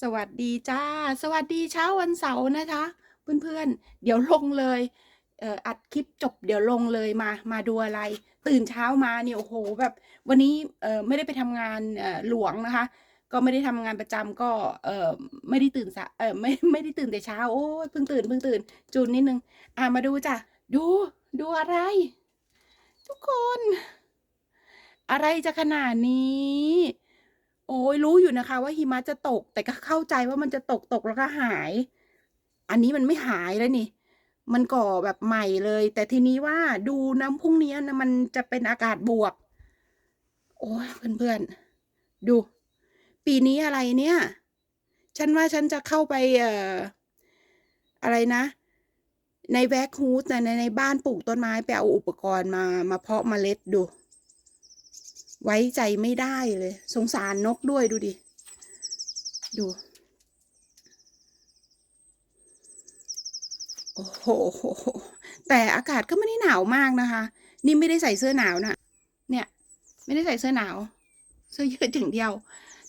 สวัสดีจ้า สวัสดีเช้าวันเสาร์นะคะ เพื่อนๆ เดี๋ยวลงเลยเอ่ออัดคลิปจบเดี๋ยวลงเลยมามาดูอะไร ตื่นเช้ามาเนี่ยโอ้โหแบบ วันนี้เอ่อไม่ได้ไปทำงานเอ่อหลวงนะคะ ก็ไม่ได้ทำงานประจำก็เอ่อไม่ได้ตื่นสะเอ่อไม่ไม่ได้ตื่นแต่เช้าโอ้เพิ่งตื่นเพิ่งตื่นจูนนิดนึงอะมาดูจ้ะดูดูอะไร ทุกคน อะไรจะขนาดนี้ โอ้ยรู้อยู่นะคะ ว่าหิมะจะตก แต่ก็เข้าใจว่ามันจะตกตกแล้วก็หาย อันนี้มันไม่หายแล้วนี่ มันก่อแบบใหม่เลย แต่ทีนี้ว่าดูน้ำพรุ่งนี้นะมันจะเป็นอากาศบวก โอ้ยเพื่อนๆ ดู ปีนี้อะไรเนี่ย ฉันว่าฉันจะเข้าไปเอ่ออะไรนะในแว็กฮูดในในในบ้านปลูกต้นไม้ไปเอาอุปกรณ์มามาเพาะเมล็ดดู ไว้ใจไม่ได้เลย สงสารนกด้วยดูดิ ดู โอ้โห แต่อากาศก็ไม่ได้หนาวมากนะคะ นี่ไม่ได้ใส่เสื้อหนาวนะเนี่ย ไม่ได้ใส่เสื้อหนาว เสื้อยืดถึงเดียว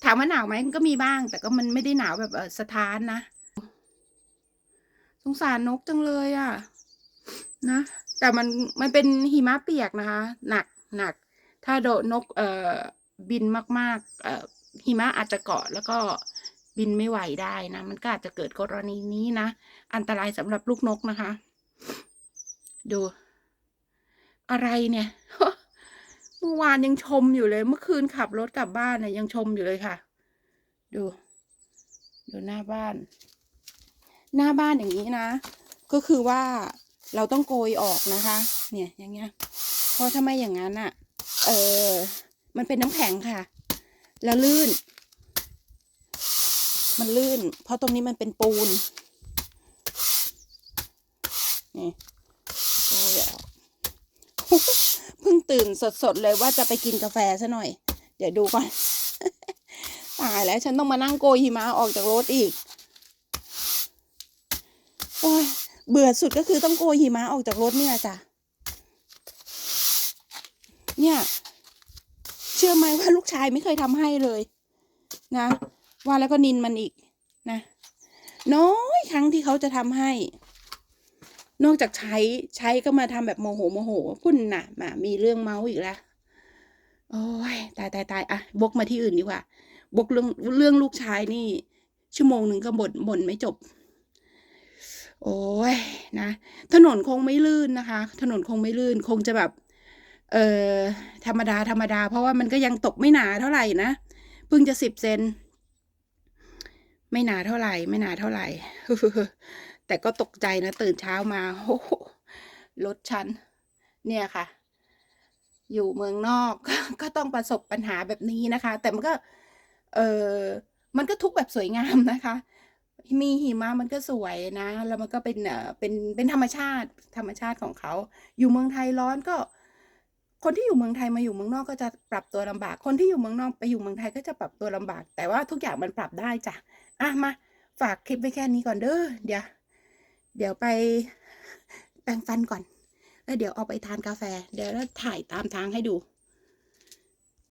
ถามว่าหนาวไหมก็มีบ้าง แต่ก็มันไม่ได้หนาวแบบสะท้านนะ สงสารนกจังเลยอะ่ะ นะ แต่มันมันเป็นหิมะเปียกนะคะ หนักหนัก ถ้าโดนกเอ่อบินมากๆเอ่อหิมะอาจจะเกาะแล้วก็บินไม่ไหวได้นะ มันก็อาจจะเกิดกรณีนี้นะ อันตรายสำหรับลูกนกนะคะ ดู อะไรเนี่ยเมื่อวานยังชมอยู่เลย เมื่อคืนขับรถกลับบ้านเนี่ยยังชมอยู่เลยค่ะ ดู ดูหน้าบ้าน หน้าบ้านอย่างนี้นะ ก็คือว่าเราต้องโกยออกนะคะ เนี่ยอย่างเงี้ย เพราะถ้าไม่อย่างนั้นอะ เออมันเป็นน้ำแข็งค่ะ แล้วลื่น มันลื่น เพราะตรงนี้มันเป็นปูน นี่โอ้ยเพิ่งตื่นสดๆเลยว่าจะไปกินกาแฟซะหน่อย เดี๋ยวดูก่อน ตายแล้วฉันต้องมานั่งโกยหิมะออกจากรถอีก โอ้ยเบื่อสุดก็คือต้องโกยหิมะออกจากรถเนี่ยจ้ะ เนี่ย เชื่อไหมว่าลูกชายไม่เคยทำให้เลย นะ ว่าแล้วก็นินมันอีกนะ น้อยครั้งที่เขาจะทำให้ นอกจากใช้ใช้ก็มาทำแบบโมโหโมโหพุ่นน่ะมามีเรื่องเมาส์อีกแล้วโอ้ยตายตายตายอะบกมาที่อื่นดีกว่าบกเรื่องเรื่องลูกชายนี่ ชั่วโมงหนึ่งก็บ่นบ่นไม่จบ โอ้ยนะ ถนนคงไม่ลื่นนะคะ ถนนคงไม่ลื่น คงจะแบบ เอ่อธรรมดาธรรมดา เพราะว่ามันก็ยังตกไม่หนาเท่าไหร่นะเพิ่งจะสิบเซนไม่หนาเท่าไหร่ ไม่หนาเท่าไหร่ แต่ก็ตกใจนะ ตื่นเช้ามาโอ้โหรถฉัน เนี่ยค่ะ อยู่เมืองนอกก็ต้องประสบปัญหาแบบนี้นะคะ แต่มันก็ เออมันก็ทุกแบบสวยงามนะคะ มีหิมะมันก็สวยนะ แล้วมันก็เป็นเออเป็นเป็นธรรมชาติธรรมชาติของเขา อยู่เมืองไทยร้อนก็ คนที่อยู่เมืองไทยมาอยู่เมืองนอกก็จะปรับตัวลำบาก คนที่อยู่เมืองนอกไปอยู่เมืองไทยก็จะปรับตัวลำบาก แต่ว่าทุกอย่างมันปรับได้จ้ะอะมาฝากคลิปไว้แค่นี้ก่อนเด้อเดี๋ยวเดี๋ยวไปแปรงฟันก่อน แล้วเดี๋ยวเอาไปทานกาแฟ เดี๋ยวถ่ายตามทางให้ดู